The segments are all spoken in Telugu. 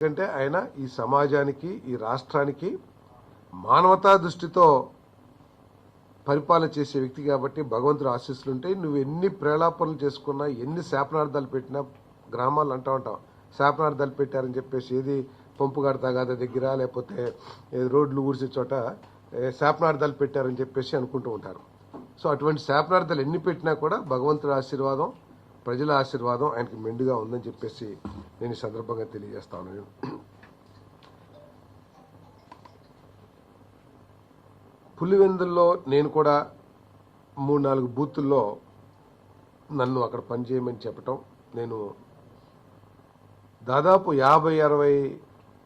ఎందుకంటే ఆయన ఈ సమాజానికి ఈ రాష్ట్రానికి మానవతా దృష్టితో పరిపాలన చేసే వ్యక్తి కాబట్టి భగవంతుడు ఆశీస్సులు ఉంటాయి నువ్వు ఎన్ని ప్రేలాపనలు చేసుకున్నా ఎన్ని శాపనార్థాలు పెట్టినా గ్రామాలు అంటా ఉంటాం. శాపనార్థాలు పెట్టారని చెప్పేసి ఏది పంపుగాడ తగాద దగ్గర లేకపోతే రోడ్లు ఊడ్చే చోట శాపనార్థాలు పెట్టారని చెప్పేసి అనుకుంటూ ఉంటారు. సో అటువంటి శాపనార్థాలు ఎన్ని పెట్టినా కూడా భగవంతుడి ఆశీర్వాదం ప్రజల ఆశీర్వాదం ఆయనకి మెండుగా ఉందని చెప్పేసి నేను ఈ సందర్భంగా తెలియజేస్తాను నేను పులివెందుల్లో నేను కూడా మూడు నాలుగు బూతుల్లో నన్ను అక్కడ పనిచేయమని చెప్పటం నేను దాదాపు యాభై అరవై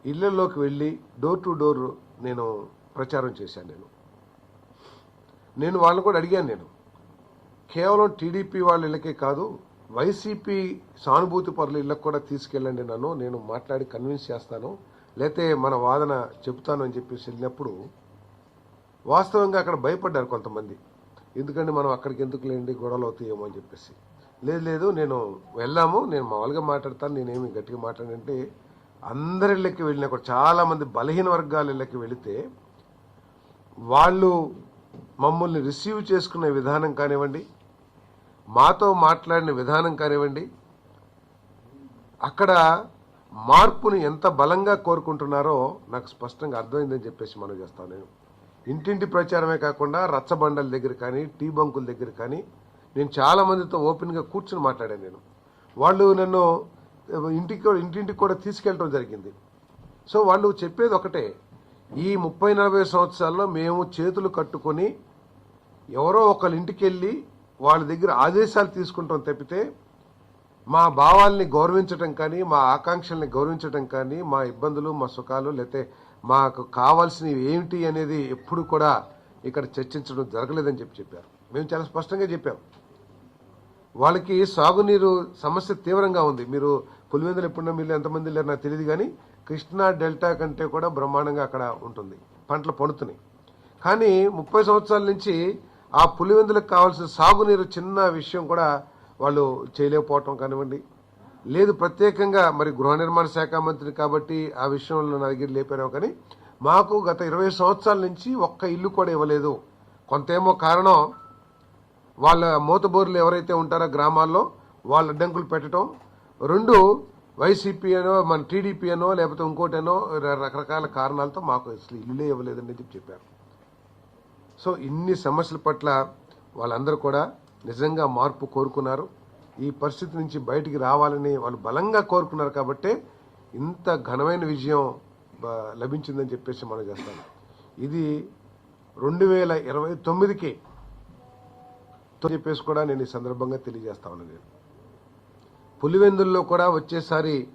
ఇళ్ళలోకి వెళ్ళి డోర్ టు డోర్ నేను ప్రచారం చేశాను నేను. నేను వాళ్ళని కూడా అడిగాను నేను. కేవలం టీడీపీ వాళ్ళ ఇళ్ళకే కాదు వైసీపీ సానుభూతి పరులు ఇళ్ళకు కూడా తీసుకెళ్ళండి నన్ను. నేను మాట్లాడి కన్విన్స్ చేస్తాను. లేతే మన వాదన చెప్తాను అని చెప్పేసి వెళ్ళినప్పుడు వాస్తవంగా అక్కడ భయపడ్డారు కొంతమంది. ఎందుకంటే మనం అక్కడికి ఎందుకు లేండి? గొడవలు అవుతాయేమో అని చెప్పేసి. లేదు లేదు నేను వెళ్ళాము. నేను మామూలుగా మాట్లాడతాను. నేనేమి గట్టిగా మాట్లాడంటే అందరి ఇళ్ళకి వెళ్ళినా కూడా చాలామంది బలహీన వర్గాల ఇళ్ళకి వెళితే వాళ్ళు మమ్మల్ని రిసీవ్ చేసుకునే విధానం కానివ్వండి మాతో మాట్లాడిన విధానం కానివ్వండి అక్కడ మార్పును ఎంత బలంగా కోరుకుంటున్నారో నాకు స్పష్టంగా అర్థమైందని చెప్పేసి మనం చేస్తాను నేను. ఇంటింటి ప్రచారమే కాకుండా రచ్చబండల దగ్గర కానీ టీ బంకుల దగ్గర కానీ నేను చాలా మందితో ఓపెన్గా కూర్చుని మాట్లాడాను నేను. వాళ్ళు నన్ను ఇంటికి కూడా- ఇంటింటికి కూడా తీసుకెళ్ళడం జరిగింది. సో వాళ్ళు చెప్పేది ఒకటే ఈ ముప్పై నలభై సంవత్సరాల్లో మేము చేతులు కట్టుకొని ఎవరో ఒకళ్ళ ఇంటికి వెళ్ళి వాళ్ళ దగ్గర ఆదేశాలు తీసుకుంటాం తప్పితే మా భావాల్ని గౌరవించటం కానీ మా ఆకాంక్షల్ని గౌరవించటం కానీ మా ఇబ్బందులు మా సుఖాలు లేకపోతే మాకు కావాల్సినవి ఏమిటి అనేది ఎప్పుడు కూడా ఇక్కడ చర్చించడం జరగలేదని చెప్పి చెప్పారు. మేము చాలా స్పష్టంగా చెప్పాం. వాళ్ళకి సాగునీరు సమస్య తీవ్రంగా ఉంది. మీరు పులివెందులు ఎప్పుడున్నా మీరు ఎంతమంది లేరు నాకు తెలియదు కానీ కృష్ణా డెల్టా కంటే కూడా బ్రహ్మాండంగా అక్కడ ఉంటుంది. పంటలు పండుతున్నాయి. కానీ ముప్పై సంవత్సరాల నుంచి ఆ పులివెందులకు కావాల్సిన సాగునీరు చిన్న విషయం కూడా వాళ్ళు చేయలేకపోవటం కానివ్వండి. లేదు ప్రత్యేకంగా మరి గృహ నిర్మాణ శాఖ మంత్రి కాబట్టి ఆ విషయంలో నా దగ్గర లేపారావు కానీ మాకు గత ఇరవై సంవత్సరాల నుంచి ఒక్క ఇల్లు కూడా ఇవ్వలేదు. కొంతేమో కారణం వాళ్ళ మూతబోర్లు ఎవరైతే ఉంటారో గ్రామాల్లో వాళ్ళ అడ్డంకులు పెట్టడం రెండు వైసీపీ అనో మన టీడీపీ అనో లేకపోతే ఇంకోటనో రకరకాల కారణాలతో మాకు అసలు ఇల్లులే ఇవ్వలేదని చెప్పి చెప్పారు. సో ఇన్ని సమస్యల పట్ల వాళ్ళందరూ కూడా నిజంగా మార్పు కోరుకున్నారు. ఈ పరిస్థితి నుంచి బయటికి రావాలని వాళ్ళు బలంగా కోరుకున్నారు కాబట్టి ఇంత ఘనమైన విజయం బ- లభించిందని చెప్పేసి మనం చేస్తాం. ఇది రెండు వేల ఇరవై తొమ్మిదికి తో చెప్పేసి కూడా నేను ఈ సందర్భంగా తెలియజేస్తా నేను పులివెందుల్లో కూడా వచ్చేసారి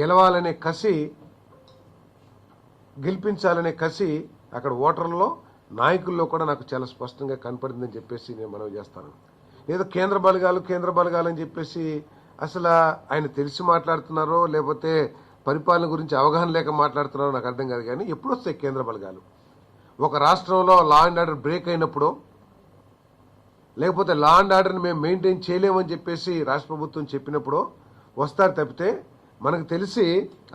గెలవాలనే కసి గెలిపించాలనే కసి అక్కడ ఓటర్లలో నాయకుల్లో కూడా నాకు చాలా స్పష్టంగా కనపడిందని చెప్పేసి నేను మనవి చేస్తాను. ఏదో కేంద్ర బలగాలు కేంద్ర బలగాలు అని చెప్పేసి అసలు ఆయన తెలిసి మాట్లాడుతున్నారో లేకపోతే పరిపాలన గురించి అవగాహన లేక మాట్లాడుతున్నారో నాకు అర్థం కాదు కానీ ఎప్పుడు వస్తాయి కేంద్ర బలగాలు? ఒక రాష్ట్రంలో లా అండ్ ఆర్డర్ బ్రేక్ అయినప్పుడు లేకపోతే లా అండ్ ఆర్డర్ని మేము మెయింటైన్ చేయలేమని చెప్పేసి రాష్ట్ర ప్రభుత్వం చెప్పినప్పుడు వస్తారు తప్పితే మనకు తెలిసి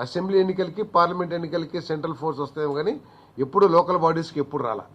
అసెంబ్లీ ఎన్నికలకి పార్లమెంట్ ఎన్నికలకి సెంట్రల్ ఫోర్స్ వస్తాయేమో కానీ ఎప్పుడు లోకల్ బాడీస్కి ఎప్పుడు రాలా?